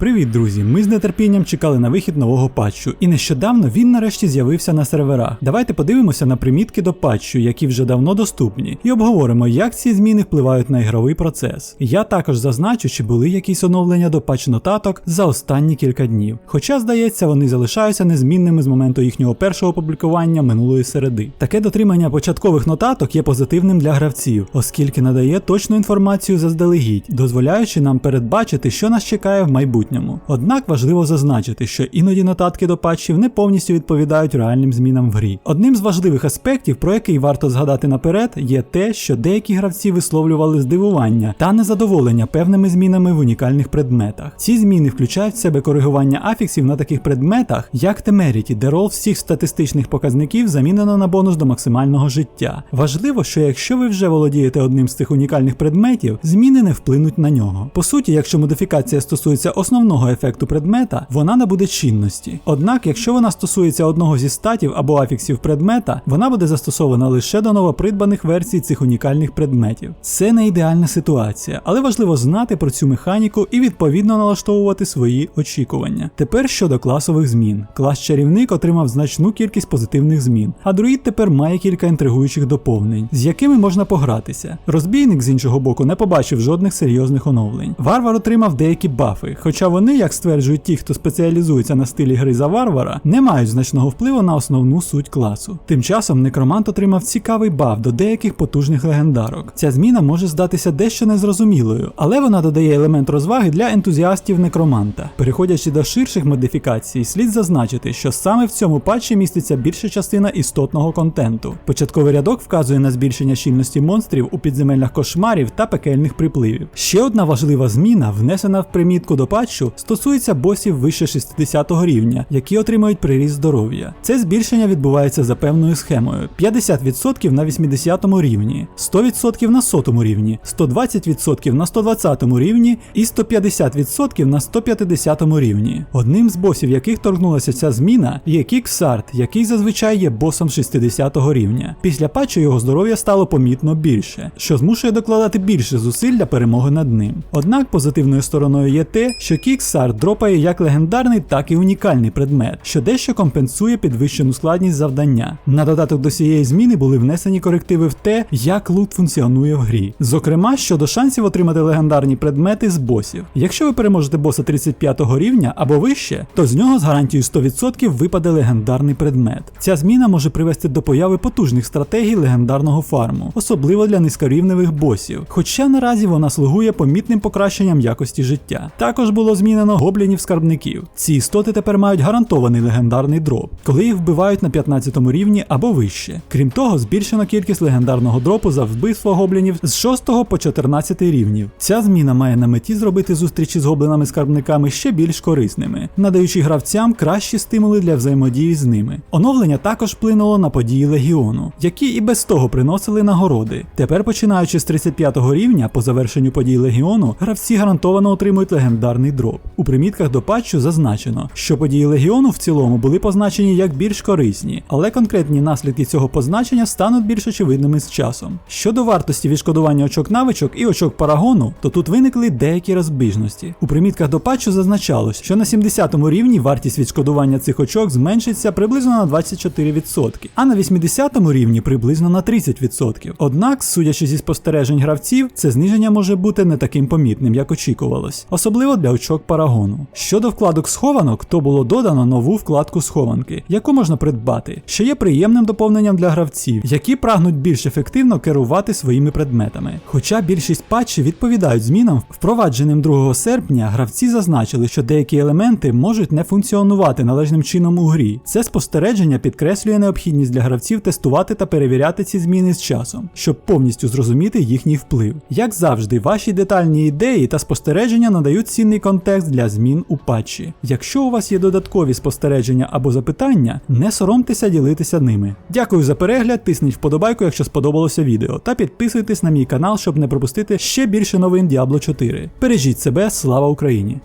Привіт, друзі! Ми з нетерпінням чекали на вихід нового патчу, і нещодавно він нарешті з'явився на серверах. Давайте подивимося на примітки до патчу, які вже давно доступні, і обговоримо, як ці зміни впливають на ігровий процес. Я також зазначу, чи були якісь оновлення до патч нотаток за останні кілька днів. Хоча, здається, вони залишаються незмінними з моменту їхнього першого опублікування минулої середи. Таке дотримання початкових нотаток є позитивним для гравців, оскільки надає точну інформацію заздалегідь, дозволяючи нам передбачити, що нас чекає в майбутньому майбутньому. Однак важливо зазначити, що іноді нотатки до патчів не повністю відповідають реальним змінам в грі. Одним з важливих аспектів, про який варто згадати наперед, є те, що деякі гравці висловлювали здивування та незадоволення певними змінами в унікальних предметах. Ці зміни включають в себе коригування афіксів на таких предметах, як Temerity, де рол всіх статистичних показників замінено на бонус до максимального життя. Важливо, що якщо ви вже володієте одним з цих унікальних предметів, зміни не вплинуть на нього. По суті, якщо модифікація стосується основного основного ефекту предмета вона набуде чинності. Однак, якщо вона стосується одного зі статів або афіксів предмета, вона буде застосована лише до новопридбаних версій цих унікальних предметів. Це не ідеальна ситуація, але важливо знати про цю механіку і відповідно налаштовувати свої очікування. Тепер щодо класових змін. Клас чарівник отримав значну кількість позитивних змін, а друїд тепер має кілька інтригуючих доповнень, з якими можна погратися. Розбійник з іншого боку не побачив жодних серйозних оновлень. Варвар отримав деякі бафи, хоча вони, як стверджують ті, хто спеціалізується на стилі гри за варвара, не мають значного впливу на основну суть класу. Тим часом некромант отримав цікавий баф до деяких потужних легендарок. Ця зміна може здатися дещо незрозумілою, але вона додає елемент розваги для ентузіастів некроманта. Переходячи до ширших модифікацій, слід зазначити, що саме в цьому патчі міститься більша частина істотного контенту. Початковий рядок вказує на збільшення щільності монстрів у підземеллях кошмарів та пекельних припливів. Ще одна важлива зміна внесена в примітку до патчу матчу стосується босів вище 60 рівня, які отримують приріст здоров'я. Це збільшення відбувається за певною схемою: 50% на 80 рівні, 100% на 100 рівні, 120% на 120 рівні і 150% на 150 рівні. Одним з босів, яких торкнулася ця зміна, є Кіксарт, який зазвичай є босом 60 рівня. Після патчу його здоров'я стало помітно більше, що змушує докладати більше зусиль для перемоги над ним. Однак позитивною стороною є те, що Кіксар дропає як легендарний, так і унікальний предмет, що дещо компенсує підвищену складність завдання. На додаток до цієї зміни були внесені корективи в те, як лут функціонує в грі. Зокрема, щодо шансів отримати легендарні предмети з босів. Якщо ви переможете боса 35 рівня або вище, то з нього з гарантією 100% випаде легендарний предмет. Ця зміна може привести до появи потужних стратегій легендарного фарму, особливо для низькорівневих босів. Хоча наразі вона слугує помітним покращенням якості життя. Також було змінено гоблінів-скарбників. Ці істоти тепер мають гарантований легендарний дроп, коли їх вбивають на 15 рівні або вище. Крім того, збільшено кількість легендарного дропу за вбивство гоблінів з 6 по 14 рівнів. Ця зміна має на меті зробити зустрічі з гоблинами-скарбниками ще більш корисними, надаючи гравцям кращі стимули для взаємодії з ними. Оновлення також вплинуло на події легіону, які і без того приносили нагороди. Тепер, починаючи з 35 рівня по завершенню подій легіону, гравці гарантовано отримують легендарний дроп. У примітках до патчу зазначено, що події легіону в цілому були позначені як більш корисні, але конкретні наслідки цього позначення стануть більш очевидними з часом. Щодо вартості відшкодування очок навичок і очок парагону, то тут виникли деякі розбіжності. У примітках до патчу зазначалось, що на 70 рівні вартість відшкодування цих очок зменшиться приблизно на 24%, а на 80 рівні приблизно на 30%. Однак, судячи зі спостережень гравців, це зниження може бути не таким помітним, як очікувалось, особливо для очок книжок парагону. Щодо вкладок схованок, то було додано нову вкладку схованки, яку можна придбати, що є приємним доповненням для гравців, які прагнуть більш ефективно керувати своїми предметами. Хоча більшість патчів відповідають змінам, впровадженим 2 серпня гравці зазначили, що деякі елементи можуть не функціонувати належним чином у грі. Це спостереження підкреслює необхідність для гравців тестувати та перевіряти ці зміни з часом, щоб повністю зрозуміти їхній вплив. Як завжди, ваші детальні ідеї та спостереження надають цінний контент контекст для змін у патчі. Якщо у вас є додаткові спостереження або запитання, не соромтеся ділитися ними. Дякую за перегляд, тисніть вподобайку, якщо сподобалося відео, та підписуйтесь на мій канал, щоб не пропустити ще більше новин Diablo 4. Бережіть себе, слава Україні!